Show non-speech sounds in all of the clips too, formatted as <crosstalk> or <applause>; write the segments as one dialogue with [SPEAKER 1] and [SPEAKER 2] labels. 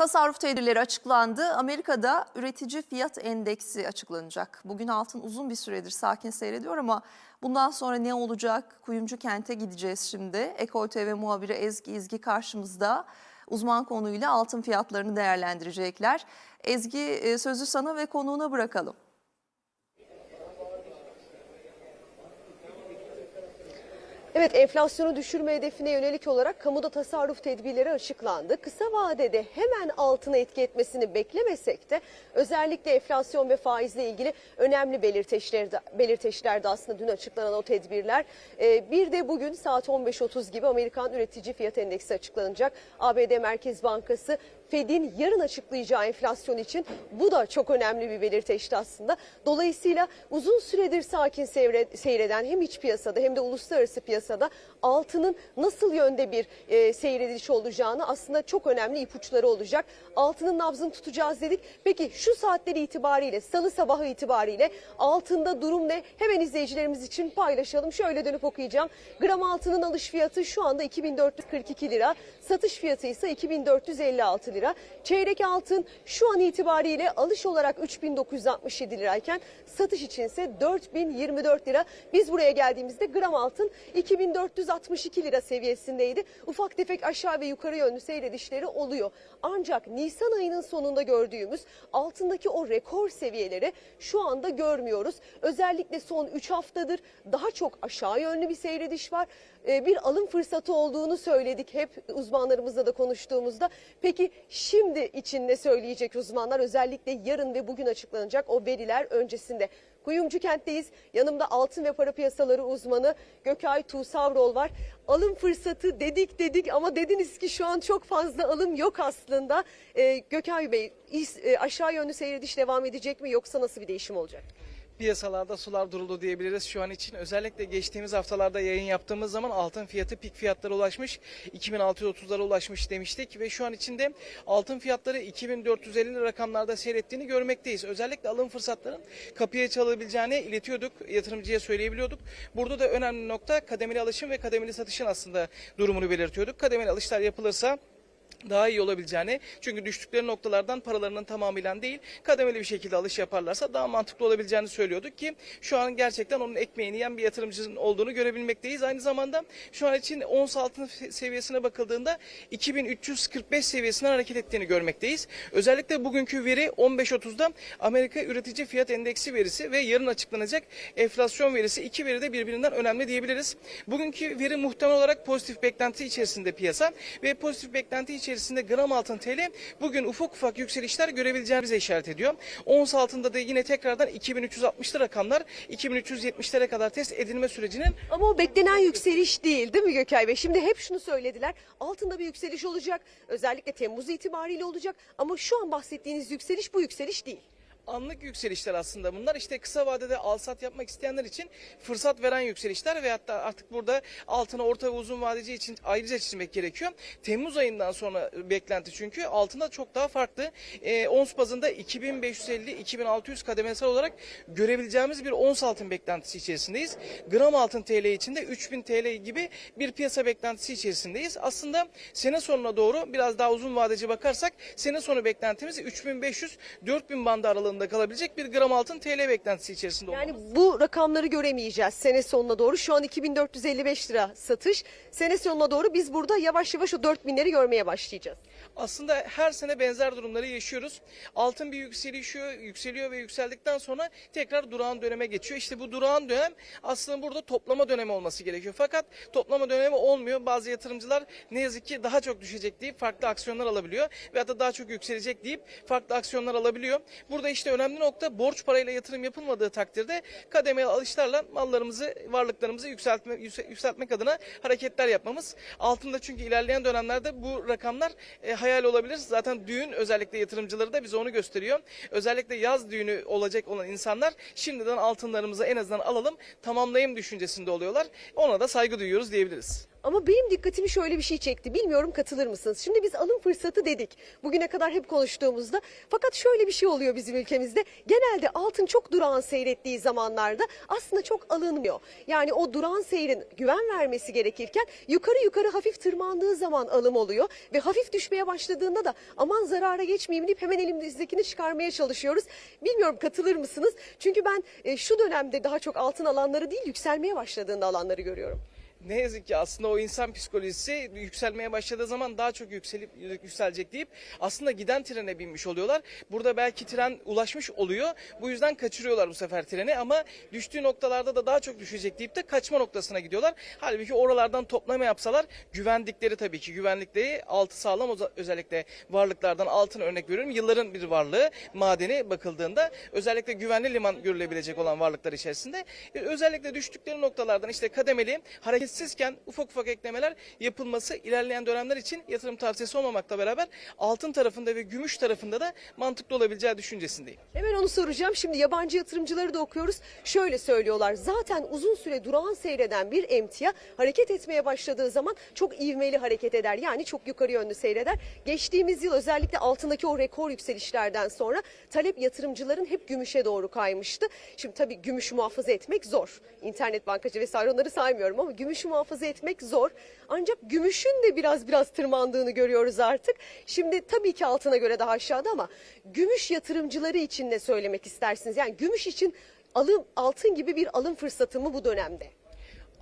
[SPEAKER 1] Tasarruf tedbirleri açıklandı. Amerika'da üretici fiyat endeksi açıklanacak. Bugün altın uzun bir süredir sakin seyrediyor ama bundan sonra ne olacak? Kuyumcu kente gideceğiz şimdi. Ekol TV muhabiri Ezgi İzgi karşımızda. Uzman konuyla altın fiyatlarını değerlendirecekler. Ezgi e, sözü sana ve konuğuna bırakalım.
[SPEAKER 2] Evet enflasyonu düşürme hedefine yönelik olarak kamuda tasarruf tedbirleri açıklandı. Kısa vadede hemen altına etki etmesini beklemesek de özellikle enflasyon ve faizle ilgili önemli belirteçler de, aslında dün açıklanan o tedbirler. Ee, bir de bugün saat 15.30 gibi Amerikan Üretici Fiyat Endeksi açıklanacak. ABD Merkez Bankası Fed'in yarın açıklayacağı enflasyon için bu da çok önemli bir belirteçti aslında. Dolayısıyla uzun süredir sakin seyre- seyreden hem iç piyasada hem de uluslararası piyasada altının nasıl yönde bir e, seyrediş olacağını aslında çok önemli ipuçları olacak. Altının nabzını tutacağız dedik. Peki şu saatleri itibariyle salı sabahı itibariyle altında durum ne? Hemen izleyicilerimiz için paylaşalım. Şöyle dönüp okuyacağım. Gram altının alış fiyatı şu anda 2442 lira. Satış fiyatı ise 2456 lira. Çeyrek altın şu an itibariyle alış olarak 3967 lirayken satış içinse 4024 lira. Biz buraya geldiğimizde gram altın 2462 lira seviyesindeydi. Ufak tefek aşağı ve yukarı yönlü seyredişleri oluyor. Ancak Nisan ayının sonunda gördüğümüz altındaki o rekor seviyeleri şu anda görmüyoruz. Özellikle son 3 haftadır daha çok aşağı yönlü bir seyrediş var. Ee, Bir alım fırsatı olduğunu söyledik hep uzmanlarımızla da konuştuğumuzda. Peki şimdi için ne söyleyecek uzmanlar? Özellikle yarın ve bugün açıklanacak o veriler öncesinde. Kuyumcu kentteyiz. Yanımda altın ve para piyasaları uzmanı Gökay Tuğsavrol var. Alım fırsatı dedik dedik ama dediniz ki şu an çok fazla alım yok aslında. Ee, Gökay Bey e, aşağı yönlü seyrediş devam edecek mi yoksa nasıl bir değişim olacak?
[SPEAKER 3] Piyasalarda sular duruldu diyebiliriz şu an için. Özellikle geçtiğimiz haftalarda yayın yaptığımız zaman altın fiyatı pik fiyatlara ulaşmış. 2630'lara ulaşmış demiştik ve şu an içinde altın fiyatları 2450 rakamlarda seyrettiğini görmekteyiz. Özellikle alım fırsatların kapıya çalabileceğini iletiyorduk, yatırımcıya söyleyebiliyorduk. Burada da önemli nokta kademeli alışım ve kademeli satışın aslında durumunu belirtiyorduk. Kademeli alışlar yapılırsa daha iyi olabileceğini çünkü düştükleri noktalardan paralarının tamamıyla değil kademeli bir şekilde alış yaparlarsa daha mantıklı olabileceğini söylüyorduk ki şu an gerçekten onun ekmeğini yiyen bir yatırımcının olduğunu görebilmekteyiz. Aynı zamanda şu an için ons altın seviyesine bakıldığında 2345 seviyesinden hareket ettiğini görmekteyiz. Özellikle bugünkü veri 15.30'da Amerika Üretici Fiyat Endeksi verisi ve yarın açıklanacak enflasyon verisi iki veri de birbirinden önemli diyebiliriz. Bugünkü veri muhtemel olarak pozitif beklenti içerisinde piyasa ve pozitif beklenti içerisinde gram altın TL bugün ufak ufak yükselişler görebileceğimize işaret ediyor. Ons altında da yine tekrardan 2360'lı rakamlar 2370'lere kadar test edilme sürecinin
[SPEAKER 2] Ama o beklenen yükseliş değil değil mi Gökay Bey? Şimdi hep şunu söylediler. Altında bir yükseliş olacak. Özellikle Temmuz itibariyle olacak. Ama şu an bahsettiğiniz yükseliş bu yükseliş değil.
[SPEAKER 3] Anlık yükselişler aslında bunlar. İşte kısa vadede al sat yapmak isteyenler için fırsat veren yükselişler ve hatta artık burada altına orta ve uzun vadeci için ayrıca çizmek gerekiyor. Temmuz ayından sonra beklenti çünkü altında çok daha farklı. E, ons bazında 2550-2600 kademesel olarak görebileceğimiz bir ons altın beklentisi içerisindeyiz. Gram altın TL için de 3000 TL gibi bir piyasa beklentisi içerisindeyiz. Aslında sene sonuna doğru biraz daha uzun vadeci bakarsak sene sonu beklentimiz 3500-4000 bandı aralığında kalabilecek bir gram altın TL beklentisi içerisinde olmamız.
[SPEAKER 2] Yani bu rakamları göremeyeceğiz sene sonuna doğru. Şu an 2455 lira satış. Sene sonuna doğru biz burada yavaş yavaş o 4000'leri görmeye başlayacağız.
[SPEAKER 3] Aslında her sene benzer durumları yaşıyoruz. Altın bir yükselişiyor, yükseliyor ve yükseldikten sonra tekrar durağan döneme geçiyor. İşte bu durağan dönem aslında burada toplama dönemi olması gerekiyor. Fakat toplama dönemi olmuyor. Bazı yatırımcılar ne yazık ki daha çok düşecek deyip farklı aksiyonlar alabiliyor. Ve da daha çok yükselecek deyip farklı aksiyonlar alabiliyor. Burada işte önemli nokta borç parayla yatırım yapılmadığı takdirde kademeli alışlarla mallarımızı, varlıklarımızı yükseltme, yüksel- yükseltmek adına hareketler yapmamız. Altında çünkü ilerleyen dönemlerde bu rakamlar e, hayal olabilir. Zaten düğün özellikle yatırımcıları da bize onu gösteriyor. Özellikle yaz düğünü olacak olan insanlar şimdiden altınlarımızı en azından alalım, tamamlayayım düşüncesinde oluyorlar. Ona da saygı duyuyoruz diyebiliriz.
[SPEAKER 2] Ama benim dikkatimi şöyle bir şey çekti. Bilmiyorum katılır mısınız? Şimdi biz alım fırsatı dedik. Bugüne kadar hep konuştuğumuzda. Fakat şöyle bir şey oluyor bizim ülkemizde. Genelde altın çok durağan seyrettiği zamanlarda aslında çok alınmıyor. Yani o durağan seyrin güven vermesi gerekirken yukarı yukarı hafif tırmandığı zaman alım oluyor. Ve hafif düşmeye başladığında da aman zarara geçmeyeyim deyip hemen elimizdekini çıkarmaya çalışıyoruz. Bilmiyorum katılır mısınız? Çünkü ben e, şu dönemde daha çok altın alanları değil yükselmeye başladığında alanları görüyorum.
[SPEAKER 3] Ne yazık ki aslında o insan psikolojisi yükselmeye başladığı zaman daha çok yükselip yükselecek deyip aslında giden trene binmiş oluyorlar. Burada belki tren ulaşmış oluyor. Bu yüzden kaçırıyorlar bu sefer treni ama düştüğü noktalarda da daha çok düşecek deyip de kaçma noktasına gidiyorlar. Halbuki oralardan toplama yapsalar güvendikleri tabii ki güvenlikleri altı sağlam özellikle varlıklardan altın örnek veriyorum. Yılların bir varlığı madeni bakıldığında özellikle güvenli liman görülebilecek olan varlıklar içerisinde e, özellikle düştükleri noktalardan işte kademeli hareketsizken ufak ufak eklemeler yapılması ilerleyen dönemler için yatırım tavsiyesi olmamakla beraber altın tarafında ve gümüş tarafında da mantıklı olabileceği düşüncesindeyim.
[SPEAKER 2] Hemen onu soracağım. Şimdi yabancı yatırımcıları da okuyoruz. Şöyle söylüyorlar. Zaten uzun süre durağan seyreden bir emtia hareket etmeye başladığı zaman çok ivmeli hareket eder. Yani çok yukarı yönlü seyreder. Geçtiğimiz yıl özellikle altındaki o rekor yükselişlerden sonra talep yatırımcıların hep gümüşe doğru kaymıştı. Şimdi tabii gümüşü muhafaza etmek zor. İnternet bankacı vesaire onları saymıyorum ama gümüşü muhafaza etmek zor. Ancak gümüşün de biraz biraz tırmandığını görüyoruz artık. Şimdi tabii ki altına göre daha aşağıda ama gümüş yatırımcıları için ne söylemek istersiniz? Yani gümüş için alım altın gibi bir alım fırsatı mı bu dönemde?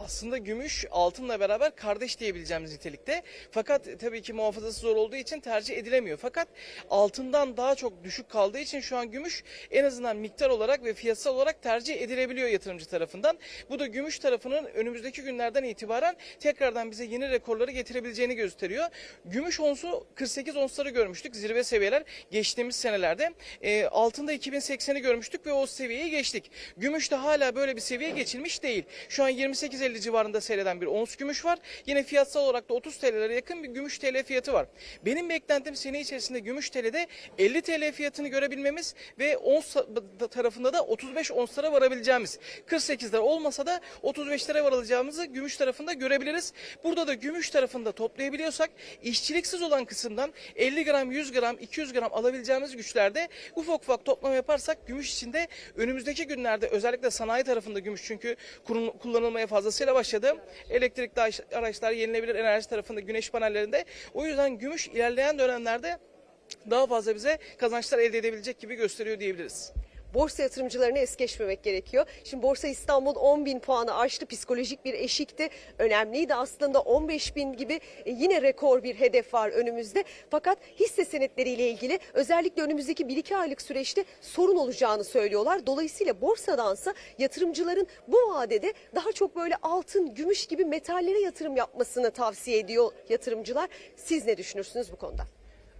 [SPEAKER 3] Aslında gümüş altınla beraber kardeş diyebileceğimiz nitelikte. Fakat tabii ki muhafazası zor olduğu için tercih edilemiyor. Fakat altından daha çok düşük kaldığı için şu an gümüş en azından miktar olarak ve fiyatsal olarak tercih edilebiliyor yatırımcı tarafından. Bu da gümüş tarafının önümüzdeki günlerden itibaren tekrardan bize yeni rekorları getirebileceğini gösteriyor. Gümüş onsu 48 onsları görmüştük zirve seviyeler geçtiğimiz senelerde. E, altında 2080'i görmüştük ve o seviyeyi geçtik. Gümüşte hala böyle bir seviye geçilmiş değil. Şu an 28.50 civarında seyreden bir ons gümüş var. Yine fiyatsal olarak da 30 TL'lere yakın bir gümüş TL fiyatı var. Benim beklentim sene içerisinde gümüş TL'de 50 TL fiyatını görebilmemiz ve ons tarafında da 35 onslara varabileceğimiz. 48'ler olmasa da 35'lere varılacağımızı gümüş tarafında görebiliriz. Burada da gümüş tarafında toplayabiliyorsak işçiliksiz olan kısımdan 50 gram, 100 gram, 200 gram alabileceğimiz güçlerde ufak ufak toplama yaparsak gümüş içinde önümüzdeki günlerde özellikle sanayi tarafında gümüş çünkü kullanılmaya fazlasıyla başladı. Elektrikli araç- araçlar, yenilebilir enerji tarafında güneş panellerinde. O yüzden gümüş ilerleyen dönemlerde daha fazla bize kazançlar elde edebilecek gibi gösteriyor diyebiliriz.
[SPEAKER 2] Borsa yatırımcılarını es geçmemek gerekiyor. Şimdi Borsa İstanbul 10 bin puanı aştı. Psikolojik bir eşikti. Önemliydi aslında 15 bin gibi e, yine rekor bir hedef var önümüzde. Fakat hisse senetleriyle ilgili özellikle önümüzdeki 1-2 aylık süreçte sorun olacağını söylüyorlar. Dolayısıyla borsadansa yatırımcıların bu vadede daha çok böyle altın, gümüş gibi metallere yatırım yapmasını tavsiye ediyor yatırımcılar. Siz ne düşünürsünüz bu konuda?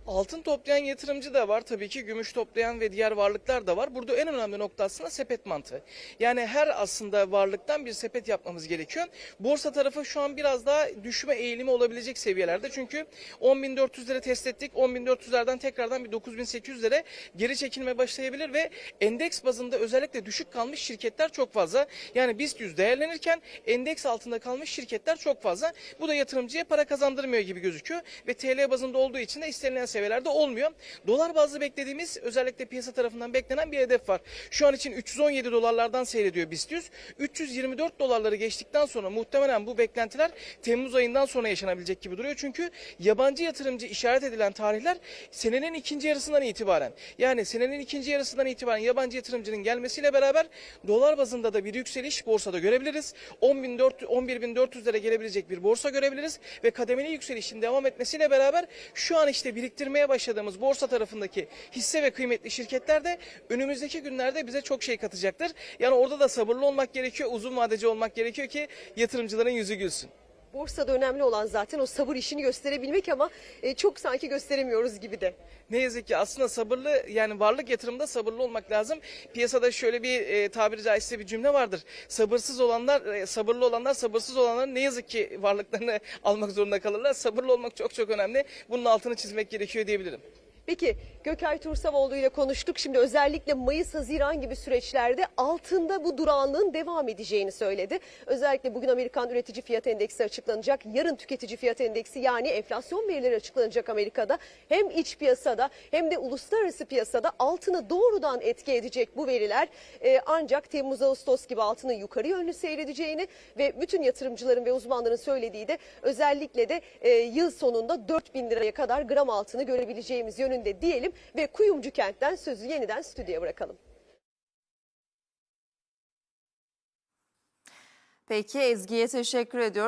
[SPEAKER 3] Altın toplayan yatırımcı da var tabii ki gümüş toplayan ve diğer varlıklar da var. Burada en önemli nokta aslında sepet mantığı. Yani her aslında varlıktan bir sepet yapmamız gerekiyor. Borsa tarafı şu an biraz daha düşme eğilimi olabilecek seviyelerde. Çünkü 10.400'leri test ettik. 10.400'lerden tekrardan bir 9.800'lere geri çekilme başlayabilir ve endeks bazında özellikle düşük kalmış şirketler çok fazla. Yani BIST 100 değerlenirken endeks altında kalmış şirketler çok fazla. Bu da yatırımcıya para kazandırmıyor gibi gözüküyor ve TL bazında olduğu için de istenilen seviyelerde olmuyor. Dolar bazlı beklediğimiz özellikle piyasa tarafından beklenen bir hedef var. Şu an için 317 dolarlardan seyrediyor BIST 100. 324 dolarları geçtikten sonra muhtemelen bu beklentiler Temmuz ayından sonra yaşanabilecek gibi duruyor. Çünkü yabancı yatırımcı işaret edilen tarihler senenin ikinci yarısından itibaren. Yani senenin ikinci yarısından itibaren yabancı yatırımcının gelmesiyle beraber dolar bazında da bir yükseliş borsada görebiliriz. 10.400 11.400'lere gelebilecek bir borsa görebiliriz ve kademeli yükselişin devam etmesiyle beraber şu an işte biriktirmeye başladığımız borsa tarafındaki hisse ve kıymetli şirketler de önümüzdeki günlerde bize çok şey katacaktır. Yani orada da sabırlı olmak gerekiyor, uzun vadeci olmak gerekiyor ki yatırımcıların yüzü gülsün.
[SPEAKER 2] Borsada önemli olan zaten o sabır işini gösterebilmek ama e, çok sanki gösteremiyoruz gibi de.
[SPEAKER 3] Ne yazık ki aslında sabırlı yani varlık yatırımında sabırlı olmak lazım. Piyasada şöyle bir e, tabiri caizse bir cümle vardır. Sabırsız olanlar, e, sabırlı olanlar, sabırsız olanlar ne yazık ki varlıklarını <laughs> almak zorunda kalırlar. Sabırlı olmak çok çok önemli. Bunun altını çizmek gerekiyor diyebilirim.
[SPEAKER 2] Peki Gökay Tursavoğlu ile konuştuk. Şimdi özellikle Mayıs-Haziran gibi süreçlerde altında bu durağanlığın devam edeceğini söyledi. Özellikle bugün Amerikan üretici fiyat endeksi açıklanacak. Yarın tüketici fiyat endeksi yani enflasyon verileri açıklanacak Amerika'da. Hem iç piyasada hem de uluslararası piyasada altını doğrudan etki edecek bu veriler. Ee, ancak Temmuz-Ağustos gibi altının yukarı yönlü seyredeceğini ve bütün yatırımcıların ve uzmanların söylediği de özellikle de e, yıl sonunda 4000 liraya kadar gram altını görebileceğimiz yönünde diyelim ve Kuyumcu kentten sözü yeniden stüdyoya bırakalım.
[SPEAKER 1] Peki Ezgi'ye teşekkür ediyoruz.